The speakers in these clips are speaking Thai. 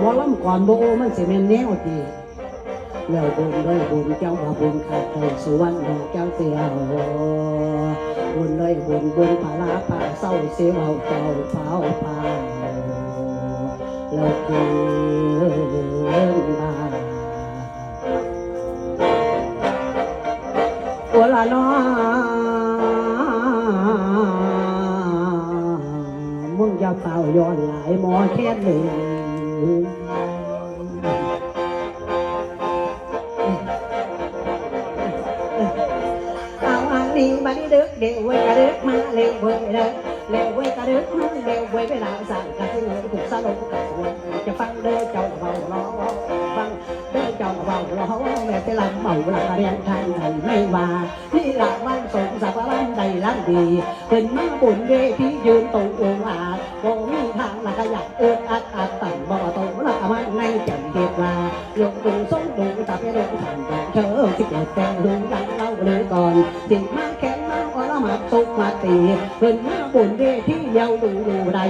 หมอลำก่อนโบมันสิแม่นแนวดีแล้วบุญเลยบุญเจ้าว่าบุญขาดใจสุวรรณดอกเจ้าเสียวบุญเลยบุญบุญผาลาผาเศร้าเสียวเจ้าเฝ้าพาแล้วเกินบาโอละน้อมึงอย่าเฝ้าย้อนหลายหมอแค่หนึ่ง เอาอันนี้มาดิเด็กเดี๋ยวเว้ยกระเด็กมาเร็วเว้ยเด้อเร็วเว้ยกระเด็กมาเร็วเว้ยเวลาสั่งกระสิ่งเลยถูกสะลงกั บสวนจะฟังเด้อเจ้าเบาล้ออาเบาล้อแม่จะลำเบาหลักเรียนทางไหนไม่ว่านี่หลักวันสงสักวันใดลังดีเป็นมาบุญเทียืนตรงออาจบ่มีทางกอยากเอิดอัดอัดตั้งบ่ตรงลักมันในแก่นเหตุว่าลงดูส่งดูตาไปลงทางแก่เธอที่เกิดแต่ลืมดังเล่าเลยก่อนสิ่งมาแข็งมาก็ละมาสุกมาตีเป็นมาบุญเวทีเยาวดูดูใด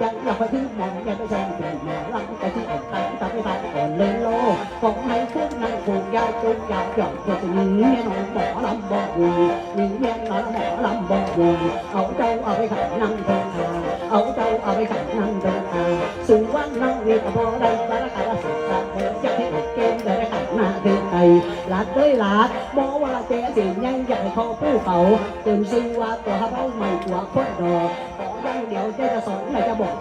ยังอยากไปถึงมองแกไปแซงถึงหมอลำแต่ที่ออกตังตาไปตาก่อนเลยโลของให้ขึ้นนั่งผูยาวจุกยาวหย่อนก็จะมีเมียน้องหมอลำบอกอยู่มีเมียน้องหมอลำบอกอยู่เอาเจ้าเอาไปขังนั่งเดิน เอาใจเอาไปขังนั่งเดินทางสูงวันนั่งเรียกพอได้บาราคาสุดสักเดียวจะให้เกมได้ขังหน้าเดินไกลาดด้วยลาดมอว่าเจ๊สิยังอยากใหญ่อผู้เขาเติมซื้อว่าตัวเขาไม่กลัวคนดอก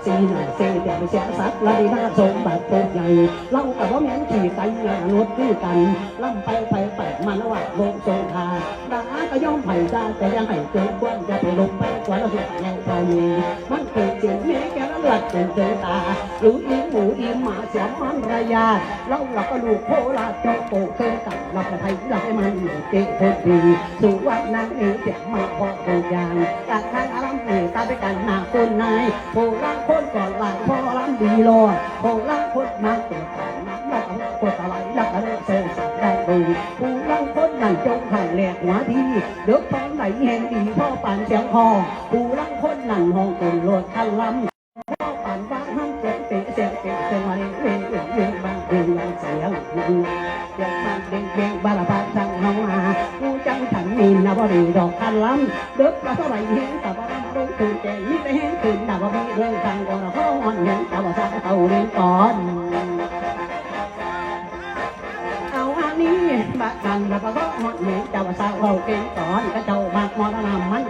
ซีหน่อยเซ่แต่ไม่เสียสักละดีนักสมบัติโคตรใหญ่เล่ากับว่าแม่นขี่ไตงานรถด้วยกันล่ำไปไปไปมันว่าโลกโซคาดาก็ย่อมไผ่ได้แต่ยังให้เกินกวนจะไปลงไปกว่าเราสุดแห่งพอมีมันเกิดเสียงแม่แกละเลือดจนเจตาหรืออีหมูอีหมาเสียมันระยาเราเราก็ลูกโคราโจโปเคยตัดเราก็ไทยเราให้มันอยู่เจ๊โคตรดีสู่วัดนางเอ๋เสียงมาพอโคยางตาข้าง เอ๋ตาไปกันหาคนนายโบราณคนก่อนหลังพอรำดีรอโบราณคนมาเกิดก่นน้ำแล้วก็กดอะไรแล้วก็เลิกเซ่สักได้ดีผู้รังคนนั่นจงหันแหลกหัวทีเดือดท้องไหนแห่งดีพ่อปานเสียงคอผู้รังคนนั่นห้องเป็นรถคันลำพ่อปานบ้านห้ามเจ็บเตะเสียงเตะเสียงไรเ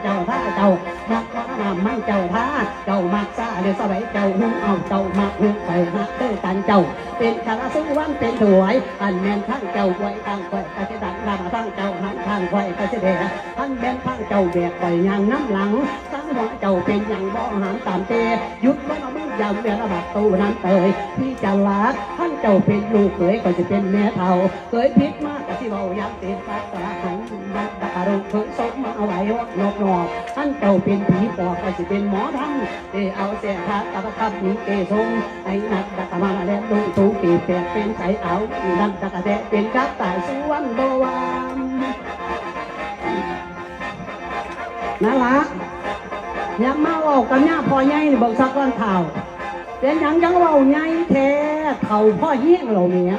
เจ้าท่าเจ้ามักมรณะมันเจ้าท่าเจ้ามักซาเดี๋ยวสบายเจ้าหุ่นเอาเจ้ามักหุ่นไปหักเด้อกันเจ้า เป็นคาราสุวรรณเป็นถวย อันแมนทั้งเจ้าไว้ทางไว้ก็จะดังดำทั้งเจ้าหันทางไว้ก็จะเดะท่านแมนทั้งเจ้าแบกไว้ยางน้ำหลังทั้งหัวเจ้าเป็นย่างบ่หางตามเตหยุดไว้เอามือยำเบียระบาดตูน้ำเตยพี่จะลาดท่านเจ้าเป็นลูกเขยก็จะเป็นแม่เท่าเคยพิษมากก็สิเบายับเต็มปากตาหั นยัดตารุเคยสมมาเอาไว้นกนอกท่านเจ้าเป็นผีปอบก็จะเป็นหมอทำเอเอาเสียพระตะกับมีเกทรงไอ้นักตะกมาแล้วดูตูปีเปียกเป็นใสเอาดันตะกะแดะเป็นกับตายสวนโบวามนั่นละย่ามาเว่ากับย่าพ่อใหญ่บิกสักวันเท่าเป็นยังยังเว่าใหญ่แท้เท่าพ่อเยี่ยงเราเนี่ย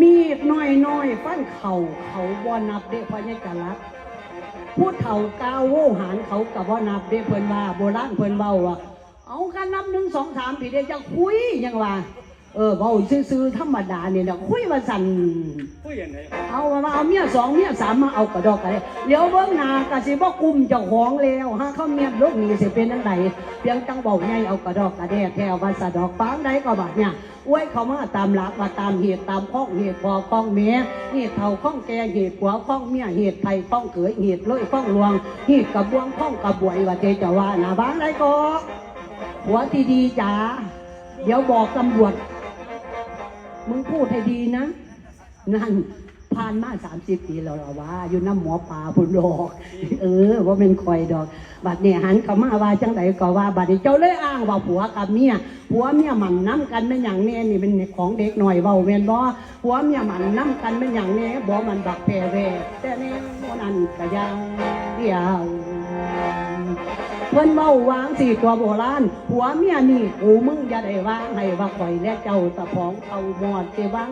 มีดน้อยน้อยฟันเข่าเขาบ่นับเด้พ่อใหญ่กะลักผู้เฒ่าก้าวโวหารเขากับบ่นับเด้เพิ่นว่าโบราณเพิ่นเบาว่าเอากันนับหนึ่งสองสามผีเดียวจะคุยยังว่า เออเว้าซื่อๆธรรมดาเนี่ยนะคุยว่าสั่นผู้ยังไงเอามาเอาเมียสองเมียสามมาเอากระดอกกระเดะเดี๋ยวเบิ่งหน้ากะสิบ่กลุ่มเจ้าของแล้วฮะเขาเมียลูกนี่สิเป็นจังไดเพียงจังเบาใหญ่เอากระดอกกระเดะแถวว่าสะดอกปางใดก็บาดเนี่ยอวยเขามาตามหลักว่าตามเหตุตามข้องเหตุพอข้องเมียเหตุเท่าข้องแก่เหตุผัวข้องเมียเหตุไทยข้องเขยเหตุเลยข้องลวงเหตุกระบวงข้องกระบวยว่าเจจะว่าหน้าบ้านใดก็หัวที่ดีจ๋าเดี๋ยวบอกตำรวจ มึงพูดให้ดีนะ นั่นผ่านมาสามสิบปีแล้วเหรอวะอยู่น้ำหมอป่าพุ่นดอก เออว่าเป็นคอยดอก บัดเนี่ยหันเขามาว่าจังไดก็ว่า บัดนี้เจ้าเลยอ้างว่าผัวกับเมียผัวเมียหมันน้ำกันเป็นอย่างแน่นี่เป็นของเด็กหน่อยเบาเวียนบ่ผัวเมียหมันน้ำกันเป็นอย่างแน่บ่มันบักแพรเวแต่แน่วันนั้นก็ยังเดียว เพิ่นเว้าวางสี่ตัวโบราณผัวเมียนี่กูมึงอย่าได้ว่าให้ว่าข่อยและเจ้าตะพองเอาหมอดเจวัง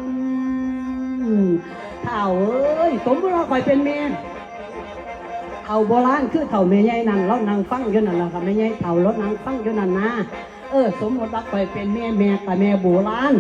เท่าเอ้ยสมมติว่าข่อยเป็นแม่เท่าโบราณคือเท่าแม่ใหญ่นั่นรานั่งฟังอยู่นั่นแหละค่ะแม่ใหญ่เท่ารถนั่งฟังอยู่นั่นนะเออ สมมติว่าข่อยเป็นแม่แม่กับแม่โบราณ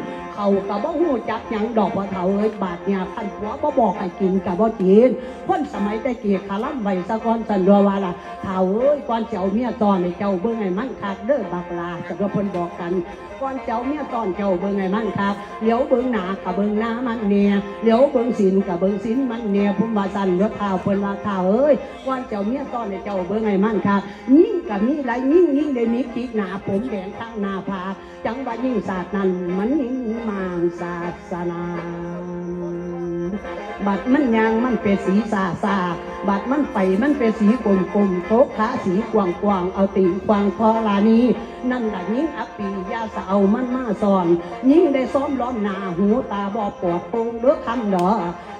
ากับบ่ฮู้จักหยังดอกว่าเท่าเอ้ยบาดเนี่ยคันผัวบ่บอกให้กินกับบ่กินคนสมัยแต่กี้คาล่ำไว้ซะก่อนสันดัวว่าล่ะเท่าเอ้ยก่อนเจ้าเมียตอนให้เจ้าเบิ่งให้มันคักเด้อบักลาจะเพิ่นบอกกันก่อนเจ้าเมียตอนเจ้าเบิ่งให้มันคักเดี๋ยวเบิ่งหน้ากับเบิ่งหน้ามันเนี่ยเดี๋ยวเบิ่งศีลกับเบิ่งศีลมันเนี่ยผมวาสันเด้อเท่าเพิ่นว่าเท่าเอ้ยก่อนเจ้าเมียตอนให้เจ้าเบิ่งให้มันคักยิ่งกับมีหลายยิ่งยิ่งได้มีปีกหน้าผมแดงข้างหน้าผากจังว่ายิ่งศาสนั้นมันยิ่งมางศาสนาบัดมันยางมันเป็นสีสาสาบัดมันไปมันเป็นสีกลมกลมโต๊ะขาสีกวางกวางเอาตีกวางพอลานี้ นั่นแหละยิ่งอปียาสะเอามันมาสอน ยิ่งได้ซ้อมล้อมหนาหูตาบอปอดโปงเลือกคำดอ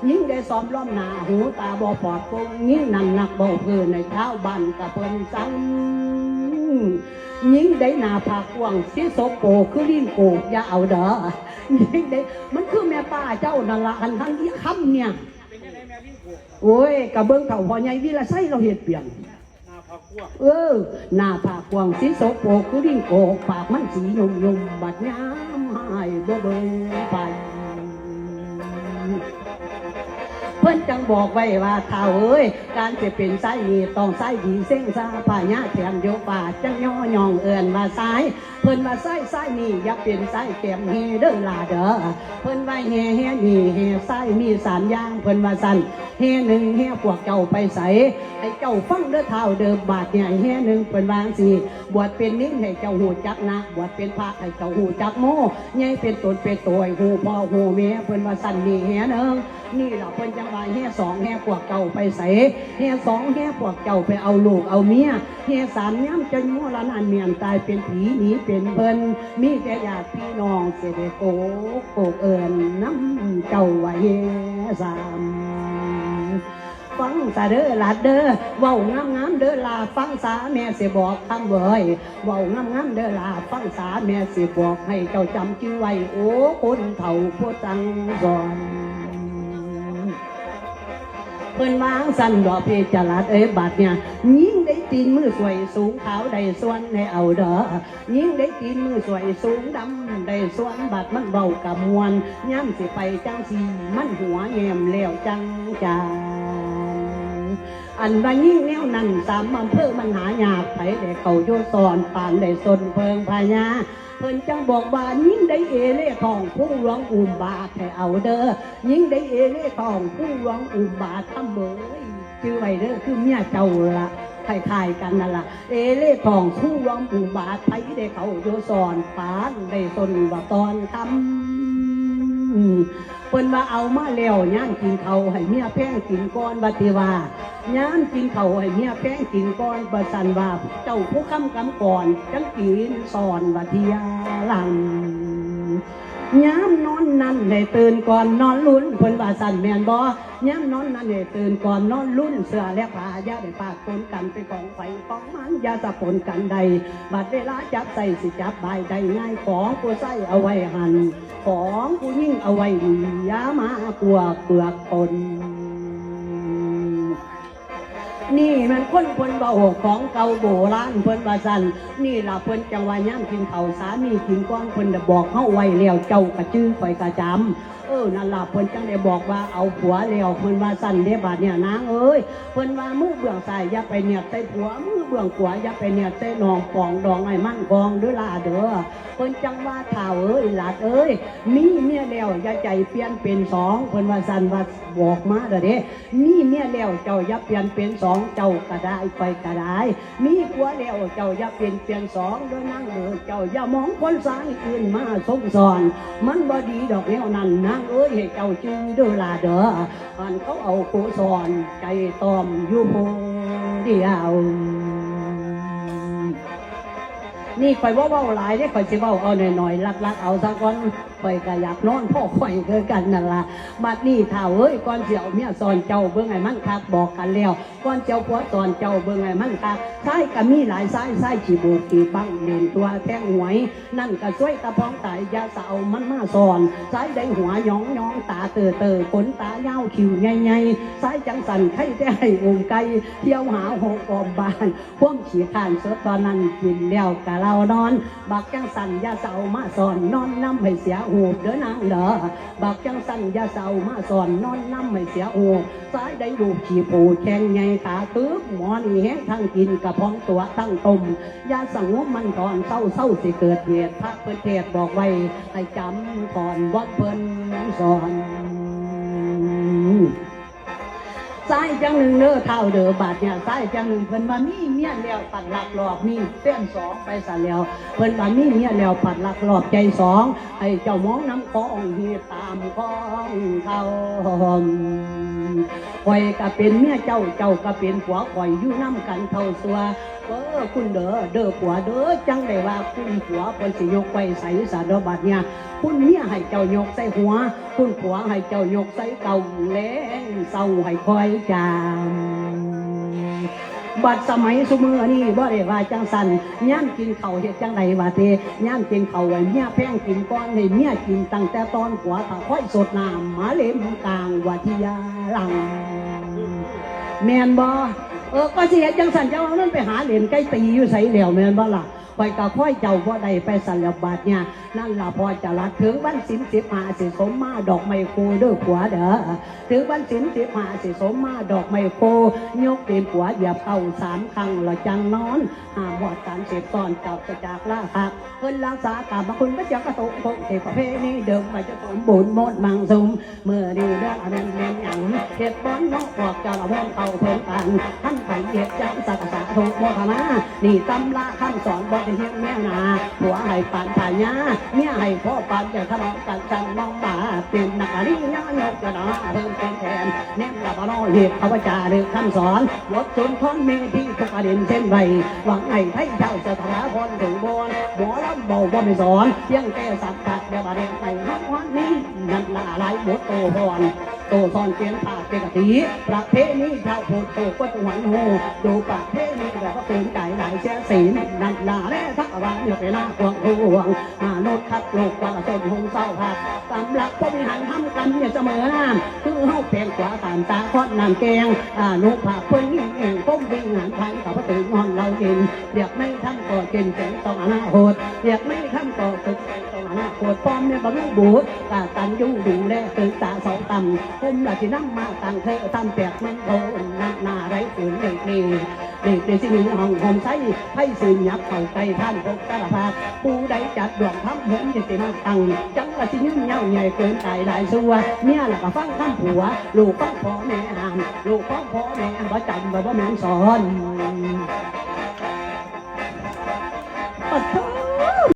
ยิ่งได้ซ้อมล้อมหนาหูตาบอปอดโปงยิ่งนั่นหนักเบาเพื่อในเท้าบันกับเพิ่นสัง ยิ่งได้นาผากวางสิโสโปคือลิ้นโกอย่าเอาเด้อยิ่งได้มันคือแม่ป้าเจ้านั่นละอันทั้งที่คำเนี่ยโอ้ยกระเบื้องเถ่าพอใหญ่วิละไส้เราเห็ดเปลี่ยนนาผักวกเออหน้าผากวางสิโสโปคือลิ้นโกปากมันสียมยมๆบัดย้ำหายบ่เบิ่งไป เพิ่อนจังบอกไว้ว่าเท่าเอ้ยการจะเป็นไส้นี่ต้องไส้ดีเส้งซาป่าญาแถมโยป่าจังย่อยองเอินว่าซ้ายเพิ่นว่าไส้ไส้นี่อย่าเป็นไส้แก้มเฮเด้อลาเด้อเพิ่นว่าเฮเฮนี่เฮไส้มีสามอย่างเพิ่นว่าสั่นเฮหนึ่งเฮพวกเจ้าไปใส่ให้เจ้าฟังเด้อเท่าเดิมบาทเนี่ยเฮหนึ่งเพิ่นวางสิบวชเป็นนิ้นให้เจ้าหูจักนะบวชเป็นพระให้เจ้าหูจักโมใหญ่เป็นตนเป็นตัวหูพ่อหูแม่เพิ่นว่าสั่นนี่เฮหนึ่งนี่เราเพิ่นจังว่าแห่สองแห่พวกเจ้าไปใส่แห่สองแห่พวกเจ้าไปเอาลูกเอาเมียแห่สามย้ำจะยั่วละนานเมียนตายเป็นผีหนีเป็นเพิ่นมีแต่ญาติพี่น้องเสด็จโกโกเอิญน้ำเจ้าว่าแห่สามฟังซาเด้อลาเด้อเว้างามงามเด้อลาฟังสาแม่สิบอกคำเว้ยเว้างามงามเด้อลาฟังสาแม่สิบอกให้เจ้าจำชื่อไว้โอ้คนเฒ่าผู้จังสอน พิ่นวางสั่นดอกเพจลัดเอ้ยบัดเนี่ยยิ่งได้ตีนมือสวยสูงขาวได้ส่วนให้เอาเด้อยิ่งได้ตีนมือสวยสูงดำได้ส่วนบัดมันเบากะมวนย่ำสิไปจังสีมันหัวแยมแล้วจังจาอันว่ายิ่งแนวนั้นสามอำเภอมันหายากไผได้เขาโยสอนปานได้สนเพิงพญา เพิ่นจังบอกว่ายิ่งได้เอเล่ทองผู้ร้องอุ่มบาทให้เอาเด้อยิ่งได้เอเล่ทองผู้ร้องอุ่มบาททำเบยชื่อไว้เด้อคือเมียเจ้าละคล้ายกันนั่นละเอเล่ทองผู้ร้องอุ่มบาทไผได้เขาโยสอนปานได้สนว่าตอนทำ เพิ่นว่าเอามาแล้วย่างกินเขาให้เมียแพงกินก้อนบัติวาย่างกินเขาให้เมียแพงกินก้อนบัสันว่าเจ้าผู้คำกำก่อนจังกินสอนบัติยาลังย้ำน้อย นั่นให้ตื่นก่อนนอนลุ้นเพิ่นว่าสันแมนบ่ย้ำนอนนั่นให้ตื่นก่อนนอนลุ้นเสือและผ้าอย่าได้ปากปนกันเป็นของไฟของมันอย่าสะปนกันใด บัดเวลาจับใส่สิจับใบใดง่ายของผู้ใส่เอาไว้หันของผู้ยิ่งเอาไว้ดีอยามากลัวเปลือกคน นี่มันคนคนเบาของเก่าโบราณเพิ่นว่าซั่นนี่ล่ะเพิ่นจังว่าย่ำกินข้าวสามีกินก้อนเพิ่นได้บอกเฮาไว้แล้วเจ้ากระจื้อข่อยกระจำเออนั่นล่ะเพิ่นจังได้บอกว่าเอาผัวแล้วเพิ่นว่าซั่นเด้บาดเนี่ยนางเอ้ยเพิ่นว่ามือเบื้องซ้ายอย่าไปเนี่ยใส่ผัวมือเบื้องขวาอย่าไปเนี่ยใส่นองปองดองให้มันกองเด้อล่ะเด้อเพิ่นจังว่าข่าวเอ้ยหลาดเอ้ยมีเมียแล้วอย่าใจเปลี่ยนเป็นสองเพิ่นว่าซั่นว่าบอกมาเด้อเด้มีเมียแล้วเจ้าอย่าเปลี่ยนเป็นสองเจ้าก็ได้ไปก็ได้ มีผัวแล้วเจ้าอย่าเปลี่ยนเปลี่ยนสองโดยนั่งเดือเจ้าอย่ามองคนสายอื่นมาสงสอน มันบ่ดีดอกแนวนั้นนางเอ้ยให้เจ้าจื้อด้อลาเด้ออันเขาเอาโคสอนใจตอมอยู่โพเดียวนี่ข่อยว่าเว้าหลายเด้ข่อยสิเว้าเอาหน่อยๆลักๆเอาสักก่อน ข่อยก็อยากนอนพ่อข่อยคือกันนั่นล่ะบัดนี้ถ้าเอ้ยก่อนสิเอาเมียสอนเจ้าเบิ่งให้มันคักบอกกันแล้วก่อนเจ้าผัวสอนเจ้าเบิ่งให้มันคักซ้ายก็มีหลายซ้ายซ้ายขี้โบกขี้บังเล่นตัวแทงหวย นั่นก็ช่วยตะพ้องตายยาสเอามันมาสอนซ้ายได้หัวหยองหยองตาเตอเตอขนตายาวคิวใหญ่ๆซ้ายจังสันไข่ได้ให้องไก่เที่ยวหาหกออมบานพ่วงขี้ข้านสดตอนนั้นกินแล้วกะเรานอน บักจังสันยาสาวมาสอนนอนน้ำให้เสียหูเด้อนางเด้อบักจังสันยาเสามาสอนนอนน้ำไม่เสียหูสายได้ดูขี้ปูแข็งใหญ่ตาตึกหมอนี่แห้งทั้งกินกระพองตัวทั้งต้มยาสังวมันตอนเศร้าเศร้าสิเกิดเหตุพระเพื่อเทศบอกไว้ให้จำก่อนวัดเพิ่นสอน สายจังหนึ่งเน้อเท่าเด้อบาดเนี่ยสายจังหนึ่งเพิ่นว่ามีเมียแล้วปัดหลักหลอกมีเส้นสองไปสะแล้วเพิ่นว่ามีเมียแล้วปัดหลักหลอกใจสองให้เจ้ามองน้ำคองเฮียตามคองเขาคอยก็เป็นเมียเจ้าเจ้าก็เป็นผัวข่อยอยู่น้ำกันเท่าสัว เออคุณเด้อเด้อผัวเด้อจังได้ว่าคุณผัวเพิ่นสิยกไปใส่สาดบาดเนี่ยคุณเมียให้เจ้ายกใส่หัว คุณผัวให้เจ้ายกใส่เก่าแล้งเศร้าให้คอยจามบัดสมัยสมือนี่บ่ได้ว่าจังสันย่ามกินเข้าเฮ็ดจังไดว่าเตย่ามกินเข้าไว้เมียแพงกินก้อนให้เมียกินตั้งแต่ตอนผัวถ้าค่อยสดน้ำมาเหลมกลางวัทิยาลังแมนบ่ เออก็สิเฮ็ดจังสันเจ้าเอานั่นไปหาเหรียญใกล้ตีอยู่ใส่เหลียวแมนบ่ล่ะ ไปกับพ่อยเจ้าพ่อใดไปสัลบาทเนี่ยนั่นละพอจะละถึงวันสินสิบหาสิสมมาดอกไม้โคเด้อผัวเด้อถึงวันสินสิบหาสิสมมาดอกไม้โคยกเป็นผัวเหยียบเก่าสามครั้งละจังนอนห้ามวอดการเสพตอนเจ้าจะจากลาคักเพิ่นรักษากรรมคุณก็จะกระตุกคงเทประเพณีเดิมไปจะสมบูรณ์หมดมังสมเมื่อดีเรื่องอะไรเรียนอย่างเฮ็ดบอนนอกออกจากละม่อมเก่าเพิ่นกันท่านไปเหยียบจังสักษาถูกโมทนานี่ตำราคำสอนบอกเฮียแม่นาผัวให้ปานผายาเมียให้พ่อปานจะทะเลาะกันจังมองบาเป็นนักรียายกกระดาเพิ่มเป็นแทนแนมละบานอเหตุเขาว่าจาเรื่องคำสอนวดสุนทรเมที่ทุกประเด็นเช่นไรหวังไอ้ไทยเจ้าจะถาพรถึงบนหมอลำเบาบ่ไม่สอนเพียงแต่สักกัดเดี๋ยวประเด็นไปห้องวันนี้นั่นละลายบทโตพรโตซอนเปลี่ยนผาเปลี่ยกะทิประเพณีชาวโพดโตก็จะหวันโหดูประเพณี แบบว่าตื่นใจหลายแช่สีนันลาและทักวาเนี่ยไปลาควงควงมนุษย์คัดโลกกว่าต้นหงเศร้าผักสำหรับผู้บริหารทำกันเนี่ยเสมอน้ำคือเฮาเปลี่ยนขวาตามตาคอดน้ำแกงอานุภาพเพิ่งเองก้มวิ่งงานไทางกับพระตื่นนอนเราเองเรียกไม่ทำก่อเก่งแสงต้องอนาคตเรียกไม่ทำก่อตึกแสงต้องอนาคตป้อมเนี่ยบรรลุบุตรตาตันยุ่งดูแลตื่นตาเสาต่ำผมละที่นั่งมาตั้งเธอทำแปลกมันโตนักหน้าไรฝืนเด็กนี่ เด็กในสิ่งห้องหอมใสให้สื่อยับเข้าใจท่านพกตาภาพผู้ใดจัดดวงทำผมจะติมาตังจังละที่ยืนเงาใหญ่เกินใจหลายสัวเมียละก็ฟังข้ามผัว ลูกฟังพ่อแม่ห่านลูกฟังพ่อแม่ว่าจำบ่บ่แม่สอนปัดโท